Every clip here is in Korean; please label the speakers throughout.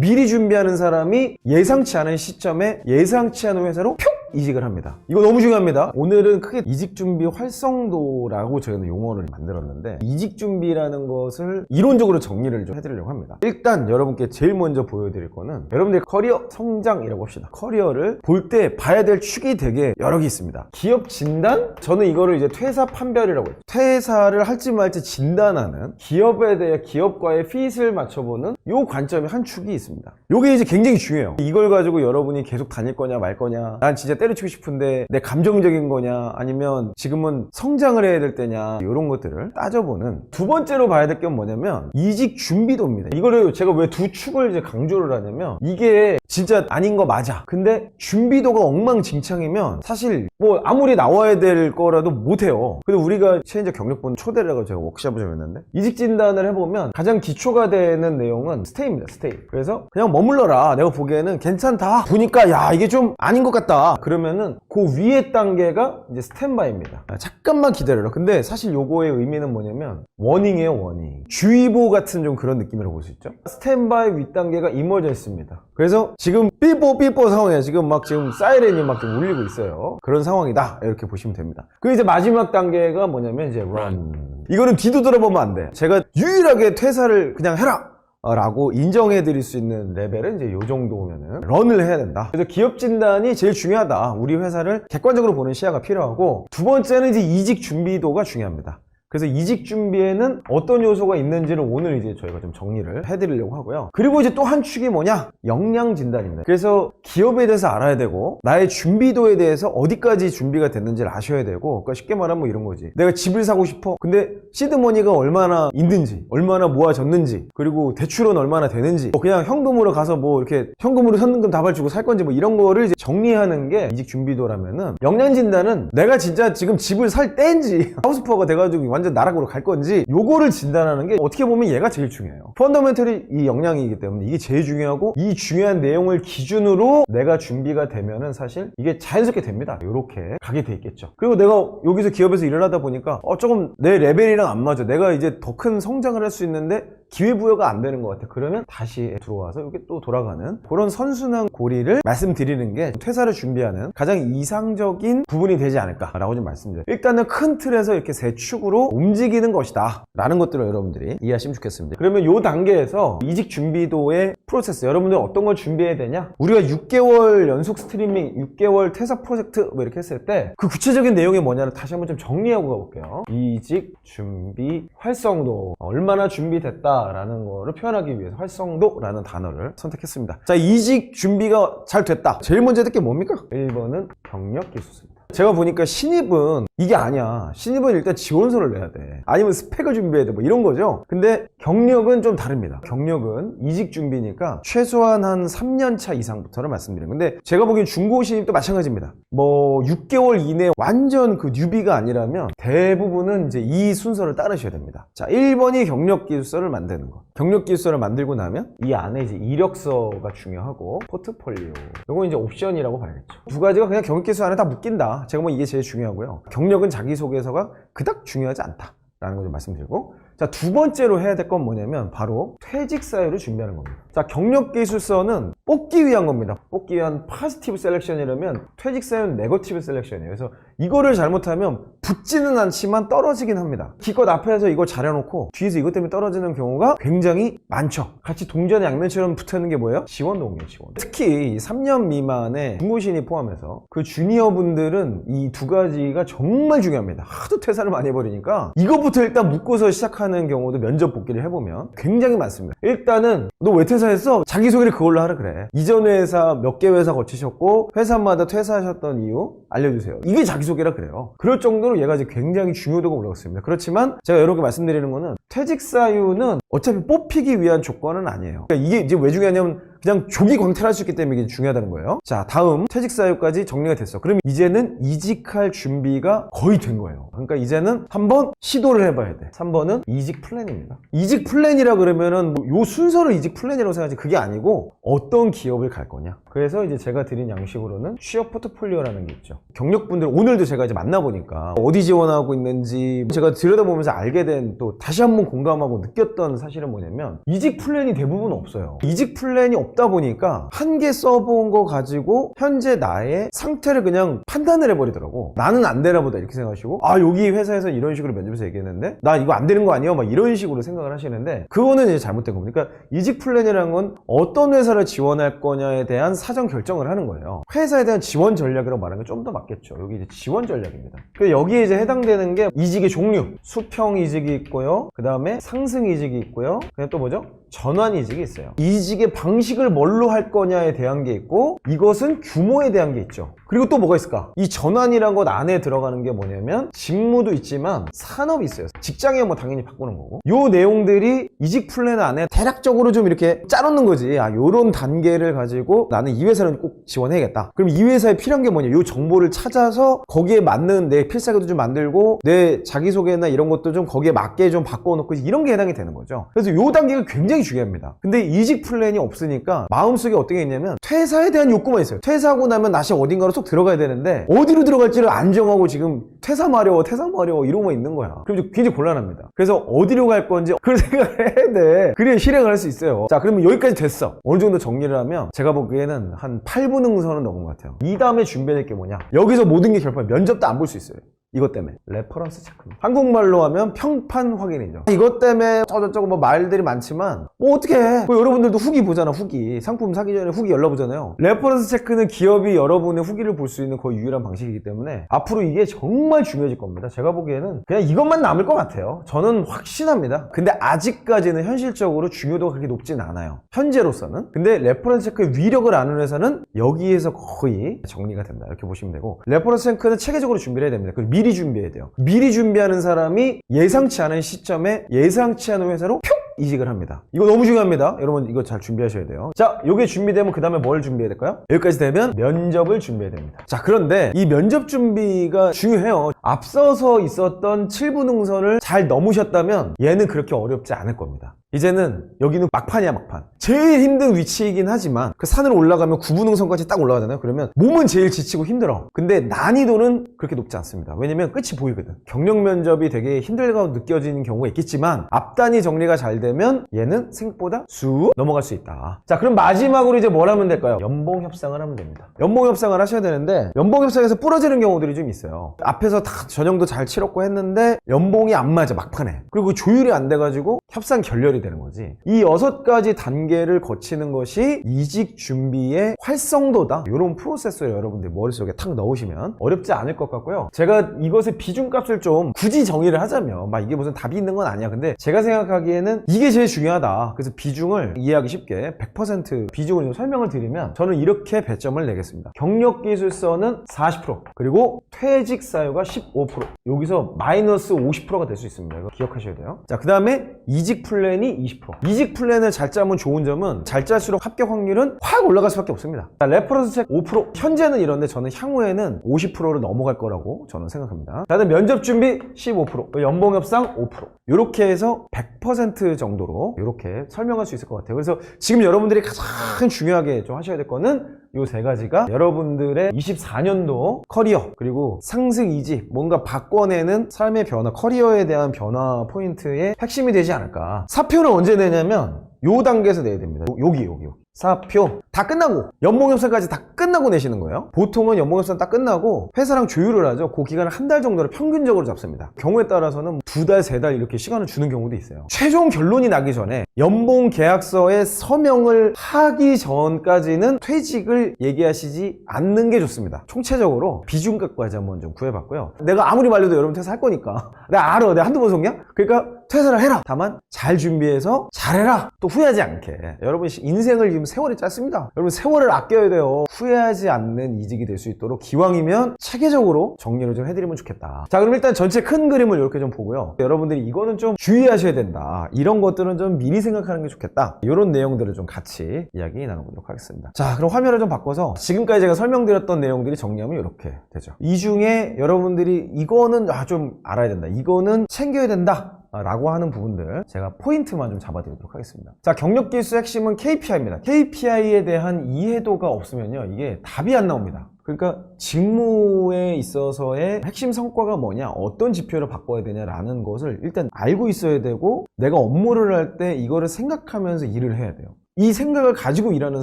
Speaker 1: 미리 준비하는 사람이 예상치 않은 시점에 예상치 않은 회사로 표 이직을 합니다. 이거 너무 중요합니다. 오늘은 크게 이직 준비 활성도라고 저희는 용어를 만들었는데 이직 준비라는 것을 이론적으로 정리를 좀 해드리려고 합니다. 일단 여러분께 제일 먼저 보여드릴 거는 여러분들 커리어 성장이라고 합시다. 커리어를 볼 때 봐야 될 축이 되게 여러 개 있습니다. 기업 진단? 저는 이거를 이제 퇴사 판별이라고 해요. 퇴사를 할지 말지 진단하는 기업에 대해 기업과의 핏을 맞춰보는 요 관점이 한 축이 있습니다. 요게 이제 굉장히 중요해요. 이걸 가지고 여러분이 계속 다닐 거냐 말 거냐 난 진짜 때려치고 싶은데 내 감정적인 거냐 아니면 지금은 성장을 해야 될 때냐 이런 것들을 따져보는 두 번째로 봐야 될 게 뭐냐면 이직 준비도입니다. 이거를 제가 왜 두 축을 이제 강조를 하냐면 이게 진짜 아닌 거 맞아. 근데 준비도가 엉망진창이면 사실 뭐 아무리 나와야 될 거라도 못해요. 근데 우리가 체인저 경력분 초대를 해가지고 제가 워크숍을 좀 했는데 이직 진단을 해보면 가장 기초가 되는 내용은 스테이입니다. 스테이. 그래서 그냥 머물러라. 내가 보기에는 괜찮다. 보니까 야 이게 좀 아닌 것 같다. 그러면은 그 위에 단계가 이제 스탠바이입니다. 아, 잠깐만 기다려라. 근데 사실 요거의 의미는 뭐냐면 워닝이에요 워닝. 주의보 같은 좀 그런 느낌이라고 볼 수 있죠. 스탠바이 윗단계가 이머전스입니다. 그래서 지금 삐뽀 삐뽀 상황이야. 지금 막 지금 사이렌이 막좀 울리고 있어요. 그런 상황이다. 이렇게 보시면 됩니다. 그 이제 마지막 단계가 뭐냐면 이제 run. 이거는 뒤도 들어보면 안 돼. 제가 유일하게 퇴사를 그냥 해라. 어, 라고 인정해 드릴 수 있는 레벨은 이제 요 정도면은 런을 해야 된다. 그래서 기업 진단이 제일 중요하다. 우리 회사를 객관적으로 보는 시야가 필요하고 두 번째는 이제 이직 준비도가 중요합니다. 그래서 이직 준비에는 어떤 요소가 있는지를 오늘 이제 저희가 좀 정리를 해드리려고 하고요. 그리고 이제 또 한 축이 뭐냐? 역량 진단입니다. 그래서 기업에 대해서 알아야 되고, 나의 준비도에 대해서 어디까지 준비가 됐는지를 아셔야 되고, 그러니까 쉽게 말하면 뭐 이런 거지. 내가 집을 사고 싶어. 근데 시드머니가 얼마나 있는지, 얼마나 모아졌는지, 그리고 대출은 얼마나 되는지, 뭐 그냥 현금으로 가서 뭐 이렇게 현금으로 현금금 다발 주고 살 건지 뭐 이런 거를 이제 정리하는 게 이직 준비도라면은 역량 진단은 내가 진짜 지금 집을 살 때인지 하우스푸어가 돼가지고 완전 나락으로 갈 건지 요거를 진단하는 게 어떻게 보면 얘가 제일 중요해요. 펀더멘털이 이 역량이기 때문에 이게 제일 중요하고 이 중요한 내용을 기준으로 내가 준비가 되면은 사실 이게 자연스럽게 됩니다. 요렇게 가게 돼 있겠죠. 그리고 내가 여기서 기업에서 일을 하다 보니까 어 조금 내 레벨이랑 안 맞아. 내가 이제 더 큰 성장을 할 수 있는데 기회부여가 안 되는 것 같아. 그러면 다시 들어와서 이게 또 돌아가는 그런 선순환 고리를 말씀드리는 게 퇴사를 준비하는 가장 이상적인 부분이 되지 않을까라고 좀 말씀드려요. 일단은 큰 틀에서 이렇게 세 축으로 움직이는 것이다. 라는 것들을 여러분들이 이해하시면 좋겠습니다. 그러면 요 단계에서 이직 준비도의 프로세스, 여러분들 어떤 걸 준비해야 되냐? 우리가 6개월 연속 스트리밍, 6개월 퇴사 프로젝트 뭐 이렇게 했을 때 그 구체적인 내용이 뭐냐를 다시 한번 좀 정리하고 가볼게요. 이직 준비 활성도. 얼마나 준비됐다 라는 거를 표현하기 위해서 활성도라는 단어를 선택했습니다. 자, 이직 준비가 잘 됐다. 제일 먼저 될게 뭡니까? 1번은 경력 기술입니다. 제가 보니까 신입은 이게 아니야. 신입은 일단 지원서를 내야 돼. 아니면 스펙을 준비해야 돼. 뭐 이런 거죠. 근데 경력은 좀 다릅니다. 경력은 이직 준비니까 최소한 한 3년 차 이상부터를 말씀드려요. 근데 제가 보기엔 중고 신입도 마찬가지입니다. 뭐 6개월 이내 완전 그 뉴비가 아니라면 대부분은 이제 이 순서를 따르셔야 됩니다. 자, 1번이 경력 기술서를 만드는 거. 경력 기술서를 만들고 나면 이 안에 이제 이력서가 중요하고 포트폴리오. 이건 이제 옵션이라고 봐야겠죠. 두 가지가 그냥 경력 기술 안에 다 묶인다. 제가 뭐 이게 제일 중요하고요. 경력은 자기소개서가 그닥 중요하지 않다. 라는 거좀 말씀드리고 자 두 번째로 해야 될 건 뭐냐면 바로 퇴직 사유를 준비하는 겁니다 자 경력 기술서는 뽑기 위한 겁니다. 뽑기 위한 파지티브 셀렉션이라면 퇴직 사유는 네거티브 셀렉션이에요. 그래서 이거를 잘못하면 붙지는 않지만 떨어지긴 합니다. 기껏 앞에서 이걸 잘해놓고 뒤에서 이것 때문에 떨어지는 경우가 굉장히 많죠. 같이 동전의 양면처럼 붙어있는 게 뭐예요? 지원 동기예요 지원 특히 3년 미만의 중고신이 포함해서 그 주니어 분들은 이 두 가지가 정말 중요합니다. 하도 퇴사를 많이 해버리니까 이것부터 일단 묶고서 시작하는 경우도 면접 복귀를 해보면 굉장히 많습니다. 일단은 너 왜 퇴사했어? 자기소개를 그걸로 하라 그래 이전 회사 몇 개 회사 거치셨고 회사마다 퇴사하셨던 이유 알려주세요. 이게 자기소개라 그래요. 그럴 정도로 얘가 이제 굉장히 중요도가 올라갔습니다. 그렇지만 제가 개 말씀드리는 거는 퇴직 사유는 어차피 뽑히기 위한 조건은 아니에요. 그러니까 이게 이제 왜 중요하냐면 그냥 조기 광탈할 수 있기 때문에 이게 중요하다는 거예요. 자, 다음 퇴직 사유까지 정리가 됐어. 그럼 이제는 이직할 준비가 거의 된 거예요. 그러니까 이제는 한번 시도를 해봐야 돼. 3번은 이직 플랜입니다. 이직 플랜이라 그러면은 뭐 요 순서를 이직 플랜이라고 생각하지 그게 아니고 어떤 기업을 갈 거냐. 그래서 이제 제가 드린 양식으로는 취업 포트폴리오라는 게 있죠. 경력분들 오늘도 제가 이제 만나보니까 어디 지원하고 있는지 제가 들여다보면서 알게 된 또 다시 한번 공감하고 느꼈던 사실은 뭐냐면 이직 플랜이 대부분 없어요. 이직 플랜이 없다 보니까 한 개 써본 거 가지고 현재 나의 상태를 그냥 판단을 해버리더라고. 나는 안 되나 보다 이렇게 생각하시고 아 여기 회사에서 이런 식으로 면접에서 얘기했는데 나 이거 안 되는 거 아니야? 막 이런 식으로 생각을 하시는데 그거는 이제 잘못된 겁니다. 그러니까 이직 플랜이라는 건 어떤 회사를 지원할 거냐에 대한 사전 결정을 하는 거예요. 회사에 대한 지원 전략이라고 말하는 게 좀 더 맞겠죠. 여기 이제 지원 전략입니다. 그 여기에 이제 해당되는 게 이직의 종류, 수평 이직이 있고요. 그 다음에 상승 이직이 있고요. 그다음 또 뭐죠? 전환 이직이 있어요. 이직의 방식을 뭘로 할 거냐에 대한 게 있고 이것은 규모에 대한 게 있죠. 그리고 또 뭐가 있을까? 이 전환이란 것 안에 들어가는 게 뭐냐면 직무도 있지만 산업이 있어요. 직장에 뭐 당연히 바꾸는 거고. 요 내용들이 이직 플랜 안에 대략적으로 좀 이렇게 짜놓는 거지. 아, 요런 단계를 가지고 나는 이 회사를 꼭 지원해야겠다. 그럼 이 회사에 필요한 게 뭐냐? 요 정보를 찾아서 거기에 맞는 내 필살기도 좀 만들고 내 자기소개나 이런 것도 좀 거기에 맞게 좀 바꿔놓고 이런 게 해당이 되는 거죠. 그래서 요 단계가 굉장히 중요합니다. 근데 이직 플랜이 없으니까 마음속에 어떻게 있냐면 퇴사에 대한 욕구만 있어요. 퇴사하고 나면 다시 어딘가로 쏙 들어가야 되는데 어디로 들어갈지를 안 정하고 지금 퇴사 마려워, 퇴사 마려워 이러고만 있는 거야. 그럼 굉장히 곤란합니다. 그래서 어디로 갈 건지 그런 생각을 해야 돼. 그래야 실행을 할 수 있어요. 자, 그러면 여기까지 됐어. 어느 정도 정리를 하면 제가 보기에는 한 8분 응선은 넘은 것 같아요. 이 다음에 준비해야 될 게 뭐냐? 여기서 모든 게 결판, 면접도 안 볼 수 있어요. 이것 때문에. 레퍼런스 체크. 한국말로 하면 평판 확인이죠. 이것 때문에 저저저거 뭐 말들이 많지만 뭐 어떻게 해. 뭐 여러분들도 후기 보잖아 후기. 상품 사기 전에 후기 열러보잖아요. 레퍼런스 체크는 기업이 여러분의 후기를 볼 수 있는 거의 유일한 방식이기 때문에 앞으로 이게 정말 중요해질 겁니다. 제가 보기에는 그냥 이것만 남을 것 같아요. 저는 확신합니다. 근데 아직까지는 현실적으로 중요도가 그렇게 높진 않아요. 현재로서는. 근데 레퍼런스 체크의 위력을 아는 회사는 여기에서 거의 정리가 된다. 이렇게 보시면 되고. 레퍼런스 체크는 체계적으로 준비를 해야 됩니다 미리 준비해야 돼요. 미리 준비하는 사람이 예상치 않은 시점에 예상치 않은 회사로 표 이직을 합니다. 이거 너무 중요합니다. 여러분 이거 잘 준비하셔야 돼요. 자, 요게 준비되면 그 다음에 뭘 준비해야 될까요? 여기까지 되면 면접을 준비해야 됩니다. 자, 그런데 이 면접 준비가 중요해요. 앞서서 있었던 7분 응선을 잘 넘으셨다면 얘는 그렇게 어렵지 않을 겁니다. 이제는 여기는 막판이야 막판. 제일 힘든 위치이긴 하지만 그 산을 올라가면 9분 응선까지 딱 올라가잖아요. 그러면 몸은 제일 지치고 힘들어. 근데 난이도는 그렇게 높지 않습니다. 왜냐면 끝이 보이거든. 경력 면접이 되게 힘들다고 느껴지는 경우가 있겠지만 앞단이 정리가 잘 되면 얘는 생각보다 쑥 넘어갈 수 있다. 자 그럼 마지막으로 이제 뭘 하면 될까요? 연봉 협상을 하면 됩니다. 연봉 협상을 하셔야 되는데 연봉 협상에서 부러지는 경우들이 좀 있어요. 앞에서 다 전형도 잘 치렀고 했는데 연봉이 안 맞아 막판에. 그리고 조율이 안 돼가지고 협상 결렬이 되는 거지. 이 여섯 가지 단계를 거치는 것이 이직 준비의 활성도다. 이런 프로세스를 여러분들 머릿속에 탁 넣으시면 어렵지 않을 것 같고요. 제가 이것의 비중값을 좀 굳이 정의를 하자면 막 이게 무슨 답이 있는 건 아니야. 근데 제가 생각하기에는 이게 제일 중요하다. 그래서 비중을 이해하기 쉽게 100% 비중을 좀 설명을 드리면 저는 이렇게 배점을 내겠습니다. 경력 기술서는 40% 그리고 퇴직 사유가 15% 여기서 마이너스 50%가 될 수 있습니다. 이거 기억하셔야 돼요. 자, 그 다음에 이직 플랜이 20%. 이직 플랜을 잘 짜면 좋은 점은 잘 짤수록 합격 확률은 확 올라갈 수밖에 없습니다. 자, 레퍼런스 책 5%. 현재는 이런데 저는 향후에는 50%를 넘어갈 거라고 저는 생각합니다. 자, 다음 면접 준비 15%. 연봉 협상 5%. 이렇게 해서 100% 정도로 이렇게 설명할 수 있을 것 같아요. 그래서 지금 여러분들이 가장 중요하게 좀 하셔야 될 거는 이 세 가지가 여러분들의 24년도 커리어 그리고 상승 이직 뭔가 바꿔내는 삶의 변화 커리어에 대한 변화 포인트의 핵심이 되지 않을까. 사표는 언제 내냐면 요 단계에서 내야 됩니다. 요- 여기 여기 여기 사표 다 끝나고 연봉협상까지 다 끝나고 내시는 거예요? 보통은 연봉협상 딱 끝나고 회사랑 조율을 하죠. 그 기간을 한 달 정도를 평균적으로 잡습니다. 경우에 따라서는 두 달 세 달 이렇게 시간을 주는 경우도 있어요. 최종 결론이 나기 전에 연봉 계약서에 서명을 하기 전까지는 퇴직을 얘기하시지 않는 게 좋습니다. 총체적으로 비중값까지 한번 좀 구해봤고요. 내가 아무리 말려도 여러분 퇴사할 거니까. 내가 알아. 내가 한두 번 속냐? 그러니까 퇴사를 해라. 다만 잘 준비해서 잘해라. 또 후회하지 않게. 여러분 인생을 지금 세월이 짧습니다. 여러분 세월을 아껴야 돼요. 후회하지 않는 이직이 될 수 있도록 기왕이면 체계적으로 정리를 좀 해드리면 좋겠다. 자 그럼 일단 전체 큰 그림을 이렇게 좀 보고요. 여러분들이 이거는 좀 주의하셔야 된다. 이런 것들은 좀 미리 생각하는 게 좋겠다. 이런 내용들을 좀 같이 이야기 나눠보도록 하겠습니다. 자 그럼 화면을 좀 바꿔서 지금까지 제가 설명드렸던 내용들이 정리하면 이렇게 되죠. 이 중에 여러분들이 이거는 아, 좀 알아야 된다. 이거는 챙겨야 된다 라고 하는 부분들 제가 포인트만 좀 잡아드리도록 하겠습니다. 자 경력 기수 핵심은 KPI입니다. KPI에 대한 이해도가 없으면요 이게 답이 안 나옵니다. 그러니까 직무에 있어서의 핵심 성과가 뭐냐 어떤 지표를 바꿔야 되냐라는 것을 일단 알고 있어야 되고 내가 업무를 할 때 이거를 생각하면서 일을 해야 돼요. 이 생각을 가지고 일하는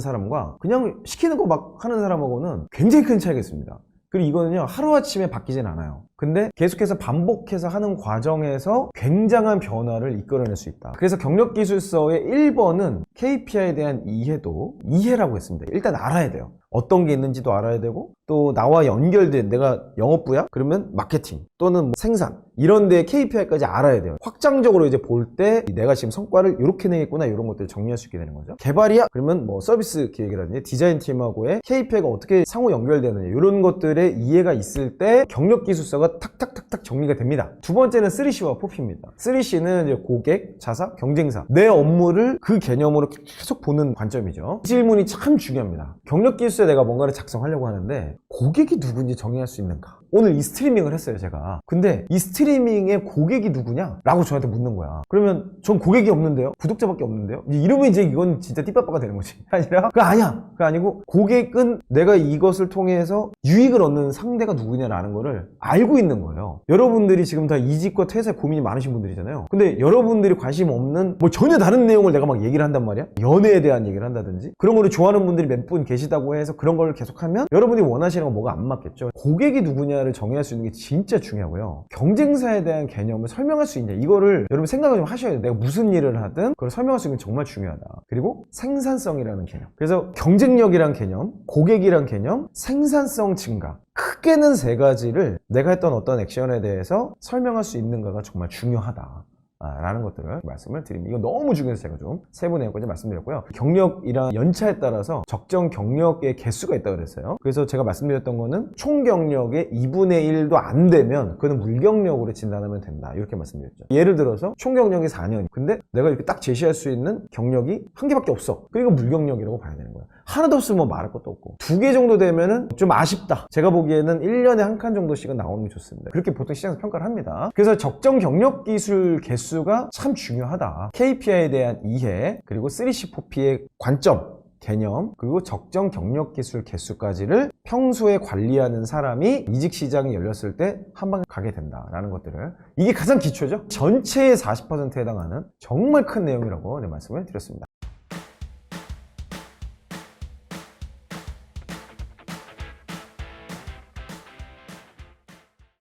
Speaker 1: 사람과 그냥 시키는 거 막 하는 사람하고는 굉장히 큰 차이가 있습니다. 그리고 이거는요 하루아침에 바뀌진 않아요. 근데 계속해서 반복해서 하는 과정에서 굉장한 변화를 이끌어낼 수 있다. 그래서 경력기술서의 1번은 KPI에 대한 이해도 이해라고 했습니다. 일단 알아야 돼요. 어떤 게 있는지도 알아야 되고 또 나와 연결된 내가 영업부야? 그러면 마케팅 또는 뭐 생산 이런 데 KPI까지 알아야 돼요. 확장적으로 이제 볼 때 내가 지금 성과를 이렇게 내겠구나 이런 것들을 정리할 수 있게 되는 거죠. 개발이야? 그러면 뭐 서비스 기획이라든지 디자인 팀하고의 KPI가 어떻게 상호 연결되느냐 이런 것들의 이해가 있을 때 경력 기술서가 탁탁탁탁 정리가 됩니다. 두 번째는 3C와 4P입니다. 3C는 이제 고객, 자사, 경쟁사. 내 업무를 그 개념으로 계속 보는 관점이죠. 이 질문이 참 중요합니다. 경력 기술서에 내가 뭔가를 작성하려고 하는데 고객이 누군지 정의할 수 있는가 오늘 이 스트리밍을 했어요 제가. 근데 이 스트리밍의 고객이 누구냐? 라고 저한테 묻는 거야. 그러면 전 고객이 없는데요? 구독자밖에 없는데요? 이러면 이제 이건 진짜 띠빠빠가 되는 거지. 아니라 그거 아니야. 그거 아니고 고객은 내가 이것을 통해서 유익을 얻는 상대가 누구냐라는 거를 알고 있는 거예요. 여러분들이 지금 다 이직과 퇴사에 고민이 많으신 분들이잖아요. 근데 여러분들이 관심 없는 뭐 전혀 다른 내용을 내가 막 얘기를 한단 말이야? 연애에 대한 얘기를 한다든지? 그런 거를 좋아하는 분들이 몇 분 계시다고 해서 그런 걸 계속하면 여러분이 원하시는 건 뭐가 안 맞겠죠? 고객이 누구냐 를 정의할 수 있는 게 진짜 중요하고요. 경쟁사에 대한 개념을 설명할 수 있냐 이거를 여러분 생각을 좀 하셔야 돼요. 내가 무슨 일을 하든 그걸 설명할 수 있는 게 정말 중요하다. 그리고 생산성이라는 개념. 그래서 경쟁력이란 개념 고객이란 개념 생산성 증가. 크게는 세 가지를 내가 했던 어떤 액션에 대해서 설명할 수 있는가가 정말 중요하다. 아, 라는 것들을 말씀을 드립니다. 이거 너무 중요해서 제가 좀 세부 내용까지 말씀드렸고요. 경력이랑 연차에 따라서 적정 경력의 개수가 있다고 그랬어요. 그래서 제가 말씀드렸던 거는 총 경력의 2분의 1도 안 되면 그는 물경력으로 진단하면 된다. 이렇게 말씀드렸죠. 예를 들어서 총 경력이 4년. 근데 내가 이렇게 딱 제시할 수 있는 경력이 한 개밖에 없어. 그리고 물경력이라고 봐야 되는 거야. 하나도 없으면 뭐 말할 것도 없고. 두 개 정도 되면은 좀 아쉽다. 제가 보기에는 1년에 한 칸 정도씩은 나오는 게 좋습니다. 그렇게 보통 시장에서 평가를 합니다. 그래서 적정 경력 기술 개수가 참 중요하다. KPI에 대한 이해, 그리고 3C, 4P의 관점, 개념, 그리고 적정 경력 기술 개수까지를 평소에 관리하는 사람이 이직 시장이 열렸을 때 한 방에 가게 된다라는 것들을 이게 가장 기초죠. 전체의 40%에 해당하는 정말 큰 내용이라고 네, 말씀을 드렸습니다.